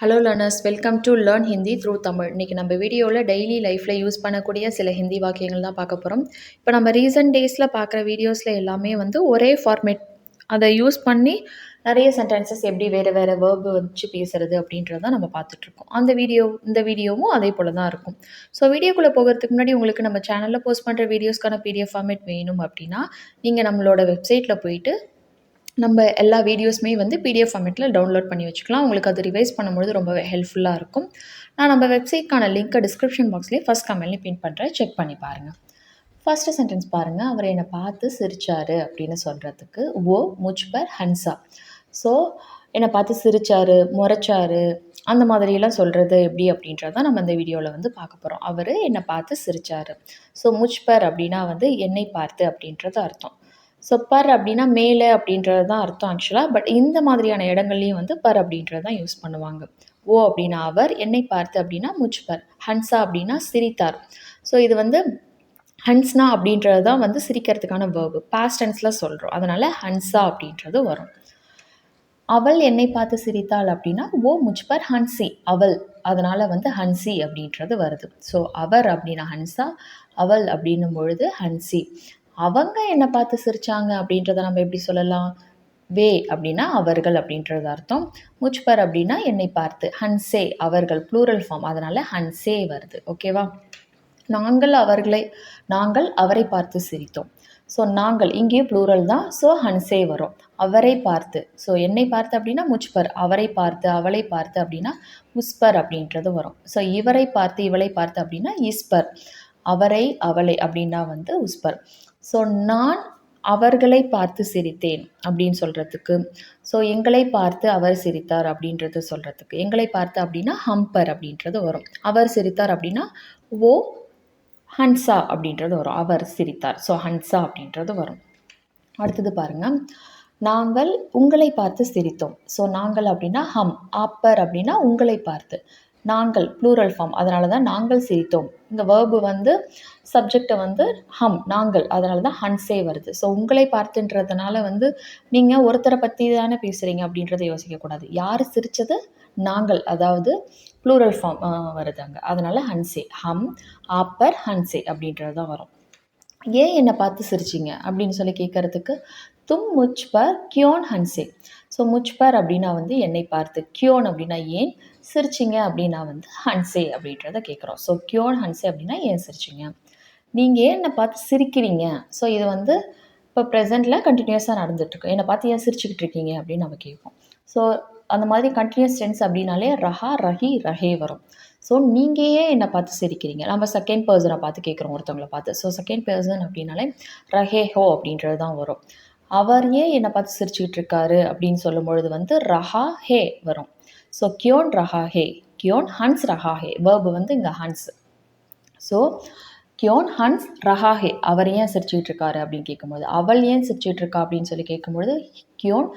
Hello learners welcome to learn Hindi through Tamil இன்றைக்கி நம்ம வீடியோவில் டெய்லி லைஃப்பில் யூஸ் பண்ணக்கூடிய சில ஹிந்தி வாக்கியங்கள் தான் பார்க்க போகிறோம் இப்போ நம்ம ரீசன்ட் டேஸில் பார்க்குற வீடியோஸில் எல்லாமே வந்து ஒரே ஃபார்மேட் அதை யூஸ் பண்ணி நிறைய சென்டென்சஸ் எப்படி வேறு வேறு வேர்பு வச்சு பேசுகிறது அப்படின்றத நம்ம பார்த்துட்ருக்கோம் அந்த வீடியோ இந்த வீடியோவும் அதே போல் தான் இருக்கும். ஸோ வீடியோக்குள்ளே போகிறதுக்கு முன்னாடி உங்களுக்கு நம்ம சேனலில் போஸ்ட் பண்ணுற வீடியோஸ்க்கான பிடிஎஃப் ஃபார்மேட் வேணும் அப்படின்னா நீங்கள் நம்மளோட வெப்சைட்டில் போயிட்டு நம்ம எல்லா வீடியோஸுமே வந்து பிடிஎஃப் ஃபார்மேட்டில் டவுன்லோட் பண்ணி வச்சுக்கலாம். உங்களுக்கு அது ரிவைஸ் பண்ணும்பொழுது ரொம்பவே ஹெல்ப்ஃபுல்லாக இருக்கும். நான் நம்ம வெப்சைட்க்கான லிங்க்கை டிஸ்கிரிப்ஷன் பாக்ஸ்லேயே ஃபஸ்ட் கமெண்ட்லேயும் பின் பண்ணுறேன் செக் பண்ணி பாருங்கள் ஃபஸ்ட்டு சென்டென்ஸ் பாருங்கள் அவர் என்னை பார்த்து சிரிச்சாரு அப்படின்னு சொல்கிறதுக்கு ஓ முஜ்பர் ஹன்சா. ஸோ என்னை பார்த்து சிரிச்சாரு முறைச்சாரு அந்த மாதிரியெல்லாம் சொல்கிறது எப்படி அப்படின்றத நம்ம இந்த வீடியோவில் வந்து பார்க்க போகிறோம் அவர் என்னை பார்த்து சிரித்தார் ஸோ முஜ்பர் அப்படின்னா வந்து என்னை பார்த்து அப்படின்றது அர்த்தம். ஸோ பர் அப்படின்னா மேலே அப்படின்றது தான் அர்த்தம் ஆக்சுவலாக பட் இந்த மாதிரியான இடங்கள்லையும் வந்து பர் அப்படின்றது தான் யூஸ் பண்ணுவாங்க. ஓ அப்படின்னா அவர் என்னை பார்த்து அப்படின்னா முச்பர் ஹன்சா அப்படின்னா சிரித்தார். ஸோ இது வந்து ஹன்ஸ்னா அப்படின்றது தான் வந்து சிரிக்கிறதுக்கான வேர்பு பாஸ்ட் டென்ஸில் சொல்கிறோம் அதனால் ஹன்ஸா அப்படின்றது வரும். அவள் என்னை பார்த்து சிரித்தாள் அப்படின்னா ஓ முஜ்பர் ஹன்சி. அவள். அதனால் வந்து ஹன்சி அப்படின்றது வருது. ஸோ அவர் அப்படின்னா ஹன்சா அவள் அப்படின்னும் பொழுது ஹன்சி. அவங்க என்னை பார்த்து சிரித்தாங்க அப்படின்றத நம்ம எப்படி சொல்லலாம்? வே அப்படின்னா அவர்கள் அப்படின்றது அர்த்தம். முச்பர் அப்படின்னா என்னை பார்த்து. ஹன்சே அவர்கள் ப்ளூரல் ஃபார்ம் அதனால் ஹன்சே வருது. ஓகேவா நாங்கள் அவர்களை நாங்கள் அவரை பார்த்து சிரித்தோம். ஸோ நாங்கள் இங்கேயும் ப்ளூரல் தான். ஸோ ஹன்சே வரும். அவரை பார்த்து. ஸோ என்னை பார்த்து அப்படின்னா முச்பர் அவரை பார்த்து அவளை பார்த்து அப்படின்னா முஸ்பர் அப்படின்றது வரும். ஸோ இவரை பார்த்து இவளை பார்த்து அப்படின்னா இஸ்பர் அவரை அவளை அப்படின்னா வந்து உஸ்பர் ஸோ நான் அவர்களை பார்த்து சிரித்தேன் அப்படின்னு சொல்கிறதுக்கு ஸோ எங்களை பார்த்து அவர் சிரித்தார் அப்படின்றது சொல்கிறதுக்கு எங்களை பார்த்து அப்படின்னா ஹம்பர் அப்படின்றது வரும். அவர் சிரித்தார் அப்படின்னா ஓ ஹன்சா அப்படின்றது வரும். அவர் சிரித்தார். ஸோ ஹன்சா அப்படின்றது வரும். அடுத்தது பாருங்கள் நாங்கள் உங்களை பார்த்து சிரித்தோம். ஸோ நாங்கள் அப்படின்னா ஹம் ஆப்பர் அப்படின்னா உங்களை பார்த்து. நாங்கள் ப்ளூரல் ஃபார்ம் அதனால தான் நாங்கள் சிரித்தோம். இந்த வேர்பு வந்து சப்ஜெக்டை வந்து ஹம் நாங்கள். அதனால தான் ஹன்ஸே வருது. ஸோ உங்களை பார்த்துன்றதுனால வந்து நீங்கள் ஒருத்தரை பற்றி தானே பேசுகிறீங்க அப்படின்றத யோசிக்கக்கூடாது யார் சிரித்தது நாங்கள். அதாவது ப்ளூரல் ஃபார்ம் வருது அங்கே. அதனால் ஹன்சே ஹம் ஆப்பர் ஹன்சே அப்படின்றது தான் வரும். ஏன் என்னை பார்த்து சிரிச்சிங்க? அப்படின்னு சொல்லி கேட்குறதுக்கு தும் முச் பர் கியோன் ஹன்சே ஸோ முச்பர் அப்படின்னா வந்து என்னை பார்த்து. கியோன் அப்படின்னா ஏன்? சிரிச்சிங்க அப்படின்னா வந்து ஹன்சே அப்படின்றத கேட்குறோம் ஸோ கியோன் ஹன்சே அப்படின்னா ஏன் சிரிச்சிங்க? நீங்கள் ஏன் என்னை பார்த்து சிரிக்கிறீங்க? ஸோ இது வந்து இப்போ ப்ரெசென்ட்டில் கண்டினியூஸாக நடந்துகிட்ருக்கு என்னை பார்த்து ஏன் சிரிச்சுக்கிட்டு இருக்கீங்க அப்படின்னு நம்ம கேட்போம். ஸோ அந்த மாதிரி கண்டினியூஸ் டென்ஸ் அப்படின்னாலே ரஹா ரஹி ரஹே வரும். ஸோ நீங்கள் ஏன் என்னை பார்த்து சிரிக்கிறீங்க? நம்ம செகண்ட் பர்சனை பார்த்து கேட்குறோம் ஒருத்தவங்களை பார்த்து. ஸோ செகண்ட் பர்சன் அப்படின்னாலே ரஹே ஹோ அப்படின்றது தான் வரும். அவர் ஏன் என்னை பார்த்து சிரிச்சுக்கிட்டு இருக்காரு அப்படின்னு சொல்லும் பொழுது வந்து ரஹா ஹே வரும். ஸோ கியோன் ரஹாஹே கியோன் ஹன்ஸ் ரஹாஹே வேர்பு வந்து இங்கே ஹன்ஸ் ஸோ கியோன் ஹன்ஸ் ரஹாஹே அவர் ஏன் சிரிச்சுட்டு இருக்காரு அப்படின்னு கேட்கும்போது அவள் ஏன் சிரிச்சுட்டு இருக்கா அப்படின்னு சொல்லி கேட்கும்பொழுது கியோன்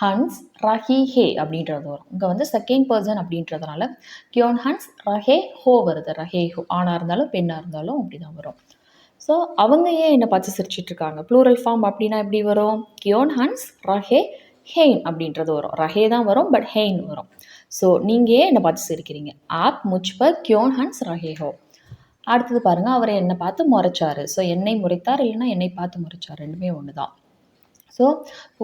ஹன்ஸ் ரஹிஹே அப்படின்றது வரும். இங்கே வந்து செகண்ட் பர்சன் அப்படின்றதுனால கியோன் ஹன்ஸ் ரஹே ஹோ வருது. ரஹே ஹோ ஆணாக இருந்தாலும் பெண்ணாக இருந்தாலும் அப்படி தான் வரும். ஸோ அவங்க ஏன் என்னை பார்த்து சிரிச்சிட்ருக்காங்க ப்ளூரல் ஃபார்ம் அப்படின்னா எப்படி வரும்? கியோன் ஹன்ஸ் ரஹே ஹெயின் அப்படின்றது வரும். ரஹே தான் வரும் பட் ஹெயின் வரும். ஸோ நீங்கள் ஏன் என்னை பார்த்து சிரிக்கிறீங்க? ஆப் முச்பர் கியோன் ஹன்ஸ் ரஹே ஹோ அடுத்தது பாருங்கள் அவரை என்னை பார்த்து முறைச்சாரு. ஸோ என்னை முறைத்தார் இல்லைன்னா என்னை பார்த்து முறைச்சார். ரெண்டுமே ஒன்று தான் ஸோ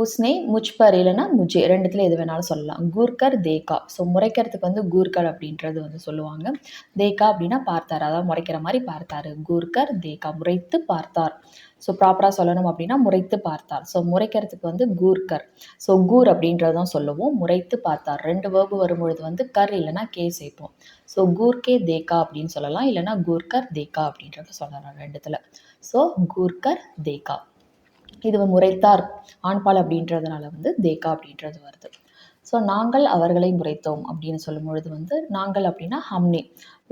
உஸ்னே முச்பர் இல்லைனா முஜே ரெண்டுத்தில் எது வேணாலும் சொல்லலாம். கூர்கர் தேக்கா. ஸோ முறைக்கிறதுக்கு வந்து கூர்கர் அப்படின்றது வந்து சொல்லுவாங்க. தேக்கா அப்படின்னா பார்த்தார். அதாவது முறைக்கிற மாதிரி பார்த்தார். கூர்கர் தேக்கா. முறைத்து பார்த்தார். ஸோ ப்ராப்பராக சொல்லணும் அப்படின்னா முறைத்து பார்த்தார். ஸோ முறைக்கிறதுக்கு வந்து கூர்கர் ஸோ கூர் அப்படின்றது தான் சொல்லுவோம். முறைத்து பார்த்தார். ரெண்டு வேர்பு வரும்பொழுது வந்து கர் இல்லைனா கே சேர்ப்போம். ஸோ கூர்கே தேக்கா அப்படின்னு சொல்லலாம். இல்லைனா கூர்கர் தேக்கா அப்படின்றத சொல்லலாம் ரெண்டுத்தில். ஸோ கூர்கர் தேக்கா. இது முறைத்தார் ஆண்பால் அப்படின்றதுனால வந்து தேக்கா அப்படின்றது வருது. ஸோ நாங்கள் அவர்களை முறைத்தோம் அப்படின்னு சொல்லும் பொழுது வந்து நாங்கள் அப்படின்னா ஹம்னே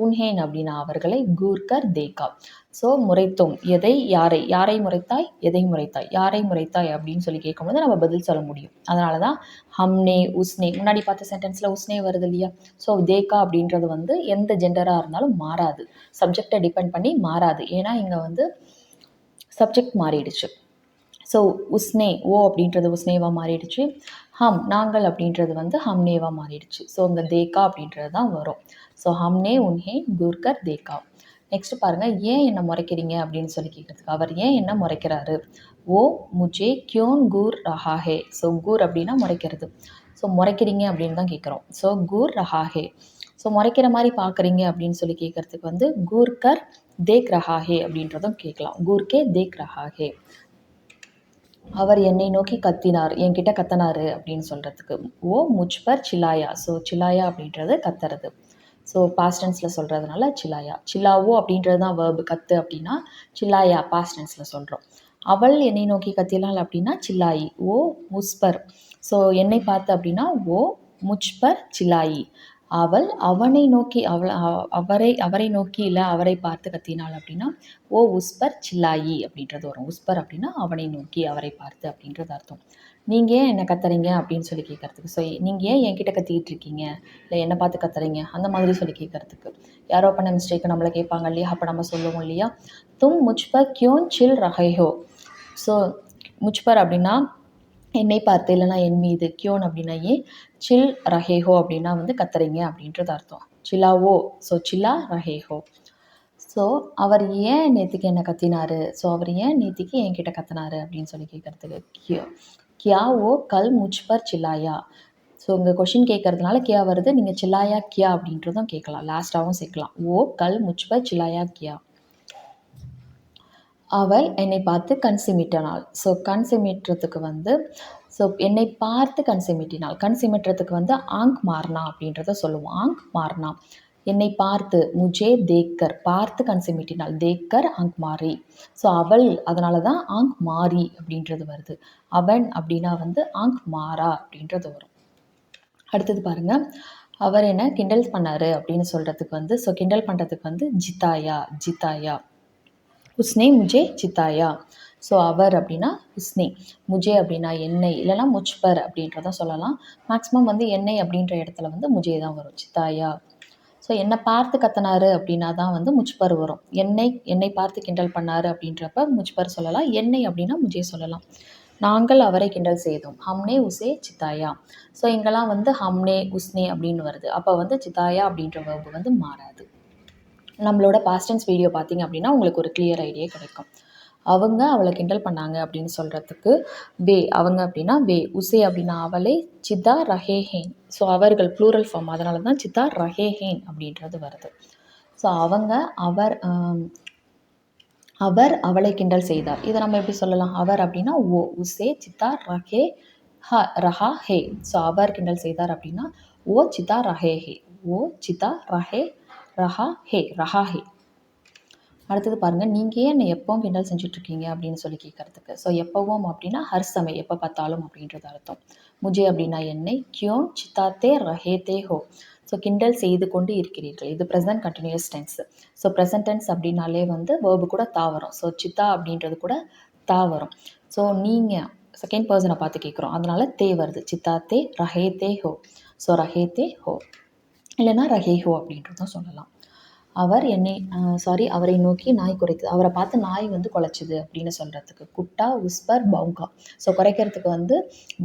உன்ஹேன் அப்படின்னா அவர்களை கூர்கர் தேக்கா ஸோ முறைத்தோம். எதை யாரை யாரை முறைத்தாய்? எதை முறைத்தாய்? யாரை முறைத்தாய் அப்படின்னு சொல்லி கேட்கும்போது நம்ம பதில் சொல்ல முடியும். அதனால தான் ஹம்னே உஸ்னே. முன்னாடி பார்த்த சென்டென்ஸில் உஸ்னே வருது இல்லையா? ஸோ தேக்கா அப்படின்றது வந்து எந்த ஜெண்டராக இருந்தாலும் மாறாது. சப்ஜெக்டை டிபெண்ட் பண்ணி மாறாது. ஏன்னா இங்கே வந்து சப்ஜெக்ட் மாறிடுச்சு. ஸோ உஸ்னே ஓ அப்படின்றது உஸ்னேவாக மாறிடுச்சு. ஹம் நாங்கள் அப்படின்றது வந்து ஹம்னேவாக மாறிடுச்சு. ஸோ இங்கே தேக்கா அப்படின்றது தான் வரும். ஸோ ஹம்னே உன்ஹே குர்கர் தேக்கா. நெக்ஸ்ட் பாருங்கள் ஏன் என்ன முறைக்கிறீங்க அப்படின்னு சொல்லி கேட்குறதுக்கு அவர் ஏன் என்ன முறைக்கிறாரு? ஓ முஜே கியோன் கூர் ரஹாஹே. ஸோ கூர் அப்படின்னா முறைக்கிறது. ஸோ முறைக்கிறீங்க அப்படின்னு தான் கேட்குறோம். ஸோ கூர் ரஹாஹே. ஸோ முறைக்கிற மாதிரி பார்க்குறீங்க அப்படின்னு சொல்லி கேட்குறதுக்கு வந்து கூர்கர் தேக் ரஹாஹே அப்படின்றதும் கேட்கலாம். கூர்கே தேக் ரஹாஹே. அவர் என்னை நோக்கி கத்தினார் என்கிட்ட கத்தனாரு அப்படின்னு சொல்கிறதுக்கு ஓ முச்பர் சிலாயா. ஸோ சிலாயா அப்படின்றது கத்துறது. ஸோ பாஸ்டன்ஸில் சொல்கிறதுனால சிலாயா. சில்லாவோ அப்படின்றது தான் வேர்பு கத்து அப்படின்னா சில்லாயா பாஸ்டன்ஸில் சொல்கிறோம் அவள் என்னை நோக்கி கத்தினாள் அப்படின்னா சில்லாயி ஓ முஸ்பர். ஸோ என்னை பார்த்து அப்படின்னா ஓ முச்பர் சிலாயி. அவள் அவனை நோக்கி அவள் அவரை அவரை நோக்கி இல்லை அவரை பார்த்து கத்தினாள் அப்படின்னா ஓ உஸ்பர் சில்லாயி அப்படின்றது வரும். உஸ்பர் அப்படின்னா அவனை நோக்கி அவரை பார்த்து அப்படின்றது அர்த்தம். நீங்கள் ஏன் என்ன கத்துறீங்க? அப்படின்னு சொல்லி கேட்குறதுக்கு ஸோ நீங்கள் ஏன் என்கிட்ட கத்திக்கிட்டு இருக்கீங்க? இல்லை என்னை பார்த்து கத்துறீங்க? அந்த மாதிரி சொல்லி கேட்குறதுக்கு யாரோ பண்ண மிஸ்டேக்கு நம்மளை கேட்பாங்க இல்லையா? அப்போ நம்ம சொல்லுவோம் இல்லையா? தும் முச்பர் கியோன் சில் ரஹைஹோ ஸோ முச்பர் அப்படின்னா என்னை பார்த்து இல்லைனா என் மீது கியோன் அப்படின்னா ஏன்? சில் ரஹேஹோ அப்படின்னா வந்து கத்துறீங்க அப்படின்றது அர்த்தம். சிலாவோ ஸோ சில்லா ரஹேஹோ ஸோ அவர் ஏன் நேற்றுக்கு என்னை கத்தினாரு? ஸோ அவர் ஏன் நேற்றுக்கு என்கிட்ட கத்தினாரு அப்படின்னு சொல்லி கேட்குறதுக்கு கியோ கியா ஓ கல் முச்பர் சில்லாயா ஸோ உங்கள் கொஷின் கேட்கறதுனால கியா வருது? நீங்கள் சில்லாயா கியா அப்படின்றதும் கேட்கலாம். லாஸ்ட்டாகவும் சேர்க்கலாம். ஓ கல் முச்பர் சில்லாயா கியா? அவள் என்னை பார்த்து கண்சிமிட்டனாள். ஸோ கண் சிமிட்டுறதுக்கு வந்து ஸோ என்னை பார்த்து கண் சிமிட்டினாள் கண் சிமிட்டுறதுக்கு வந்து ஆங்க் மாறனா அப்படின்றத சொல்லுவோம். ஆங்க் மாறனா என்னை பார்த்து முஜே தேக்கர் பார்த்து கண் சிமிட்டினாள் தேக்கர் ஆங்க் மாறி. ஸோ அவள் அதனால தான் ஆங்க் மாறி அப்படின்றது வருது. அவன் அப்படின்னா வந்து ஆங்க் மாறா அப்படின்றது வரும். அடுத்தது பாருங்கள் அவர் என்ன கிண்டல் பண்ணார் அப்படின்னு சொல்கிறதுக்கு வந்து ஸோ கிண்டல் பண்ணுறதுக்கு வந்து ஜிதாயா ஜிதாயா. உஸ்னே முஜே சித்தாயா. ஸோ அவர் அப்படின்னா உஸ்னே முஜே அப்படின்னா எண்ணெய். இல்லைனா முச்பர் அப்படின்றத சொல்லலாம். மேக்ஸிமம் வந்து எண்ணெய் அப்படின்ற இடத்துல வந்து முஜே தான் வரும். சித்தாயா. ஸோ என்னை பார்த்து கத்தினாரு அப்படின்னா தான் வந்து முச்பர் வரும். எண்ணெய் என்னை பார்த்து கிண்டல் பண்ணார் அப்படின்றப்ப முச்பர் சொல்லலாம். எண்ணெய் அப்படின்னா முஜே சொல்லலாம். நாங்கள் அவரை கிண்டல் செய்தோம். ஹம்னே உசே சித்தாயா. ஸோ இங்கெல்லாம் வந்து ஹம்னே உஸ்னே அப்படின்னு வருது. அப்போ வந்து சித்தாயா அப்படின்ற வேர்பு வந்து மாறாது. நம்மளோட பாஸ்டன்ஸ் வீடியோ பார்த்தீங்க அப்படின்னா உங்களுக்கு ஒரு கிளியர் ஐடியா கிடைக்கும். அவங்க அவளை கிண்டல் பண்ணாங்க அப்படின்னு சொல்கிறதுக்கு வே அவங்க அப்படின்னா வே உசே அப்படின்னா அவளை சித்தா ரஹேஹேன் ஸோ அவர்கள் ப்ளூரல் ஃபார்ம் அதனால தான் சித்தா ரஹேஹேன் அப்படின்றது வருது. ஸோ அவங்க அவர் அவர் அவளை கிண்டல் செய்தார். இதை நம்ம எப்படி சொல்லலாம்? அவர் அப்படின்னா ஓ உசே சித்தா ரஹே ஹ ரஹா ஹே. ஸோ அவர் கிண்டல் செய்தார் அப்படின்னா ஓ சித்தா ரஹே ஹே. ஓ சித்தா ரஹே ரஹா ஹே ரஹா ஹே. அடுத்தது பாருங்கள் நீங்கள் ஏன் என்னை எப்போவும் கிண்டல் செஞ்சுட்ருக்கீங்க அப்படின்னு சொல்லி கேட்குறதுக்கு ஸோ எப்போவும் அப்படின்னா ஹர் சமயம் எப்போ பார்த்தாலும் அப்படின்றது அர்த்தம். முஜே அப்படின்னா என்னை கியோன் சித்தாத்தே ரஹேத்தே ஹோ. ஸோ கிண்டல் செய்து கொண்டு இருக்கிறீர்கள். இது present continuous tense so present tense அப்படின்னாலே வந்து வேர்பு கூட தா வரும். ஸோ சித்தா அப்படின்றது கூட தா வரும். ஸோ நீங்கள் செகண்ட் பர்சனை பார்த்து கேட்குறோம் அதனால் தே வருது. சித்தாத்தே தே ஹோ. ஸோ ரஹே தே ஹோ. இல்லைனா ரஹேஹோ அப்படின்றதும் சொல்லலாம். அவர் என்னை சாரி அவரை நோக்கி நாய் குறைத்தது அவரை பார்த்து நாய் வந்து குலைச்சிது அப்படின்னு சொல்கிறதுக்கு குட்டா உஸ்பர் பவுங்கா ஸோ குறைக்கிறதுக்கு வந்து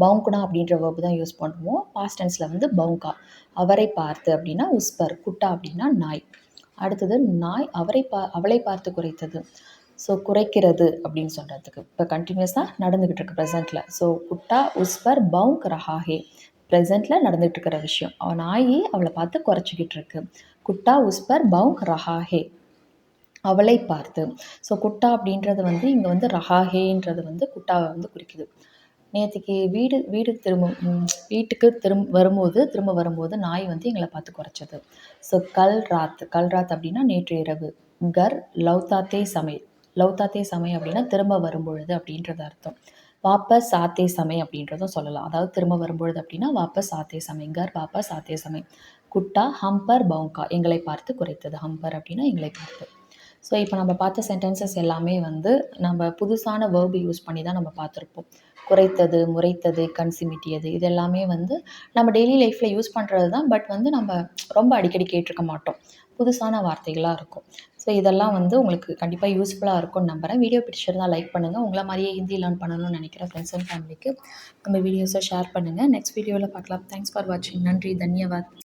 பவுங்குனா அப்படின்ற வேர்பு தான் யூஸ் பண்ணுவோம். பாஸ்டன்ஸில் வந்து பவுங்கா அவரை பார்த்து அப்படின்னா உஸ்பர் குட்டா அப்படின்னா நாய். அடுத்தது நாய் அவரை பா அவளை பார்த்து குறைத்தது ஸோ குறைக்கிறது அப்படின்னு சொல்கிறதுக்கு இப்போ கண்டினியூஸாக நடந்துக்கிட்டு இருக்கு ப்ரெசென்ட்டில் ஸோ குட்டா உஸ்பர் பவுங்க் ரஹாஹே. ப்ரெசென்ட்டில் நடந்துகிட்ருக்கிற விஷயம். அவன் நாயை அவளை பார்த்து குறைச்சிக்கிட்டு இருக்கு குட்டா உஸ்பர் பவுங் ரஹாஹே அவளை பார்த்து. ஸோ குட்டா அப்படின்றது வந்து இங்கே வந்து ரஹாஹேன்றது வந்து குட்டாவை வந்து குறிக்குது. நேற்றுக்கு வீடு வீடு திரும்ப வீட்டுக்கு திரும்ப வரும்போது திரும்ப வரும்போது நாய் வந்து எங்களை பார்த்து குறைச்சது. ஸோ கல் ராத் கல் ராத் அப்படின்னா நேற்று இரவு. கர் லவ்தாத்தே சமை லவ்தாத்தே சமை அப்படின்னா திரும்ப வரும்பொழுது அப்படின்றது அர்த்தம். வாபஸ் சாத்தே சமை அப்படின்றதும் சொல்லலாம். அதாவது திரும்ப வரும்பொழுது அப்படின்னா வாபஸ் சாத்தே சமை கர் வாபஸ் சாத்தே சமை. குட்டா ஹம்பர் பவுங்கா எங்களை பார்த்து குறைத்தது. ஹம்பர் அப்படின்னா எங்களை பார்த்து. ஸோ இப்போ நம்ம பார்த்த சென்டென்சஸ் எல்லாமே வந்து நம்ம புதுசான வேர்பு யூஸ் பண்ணி தான் நம்ம பார்த்துருப்போம். குறைத்தது முறைத்தது கண் சிமிட்டியது இது எல்லாமே வந்து நம்ம டெய்லி லைஃப்பில் யூஸ் பண்ணுறது தான். பட் வந்து நம்ம ரொம்ப அடிக்கடி கேட்டிருக்க மாட்டோம். புதுசான வார்த்தைகளாக இருக்கும். ஸோ இதெல்லாம் வந்து உங்களுக்கு கண்டிப்பாக யூஸ்ஃபுல்லாக இருக்கும்னு நம்புகிறேன் வீடியோ பிடிச்சிருந்தால் லைக் பண்ணுங்கள் உங்களை மாதிரியே ஹிந்தி லேர்ன் பண்ணணும்னு நினைக்கிற ஃப்ரெண்ட்ஸ் அண்ட் ஃபேமிலிக்கு நம்ம வீடியோஸை ஷேர் பண்ணுங்கள் நெக்ஸ்ட் வீடியோவில் பார்க்கலாம். தேங்க்ஸ் ஃபார் வாட்சிங் நன்றி. தன்யவாத்.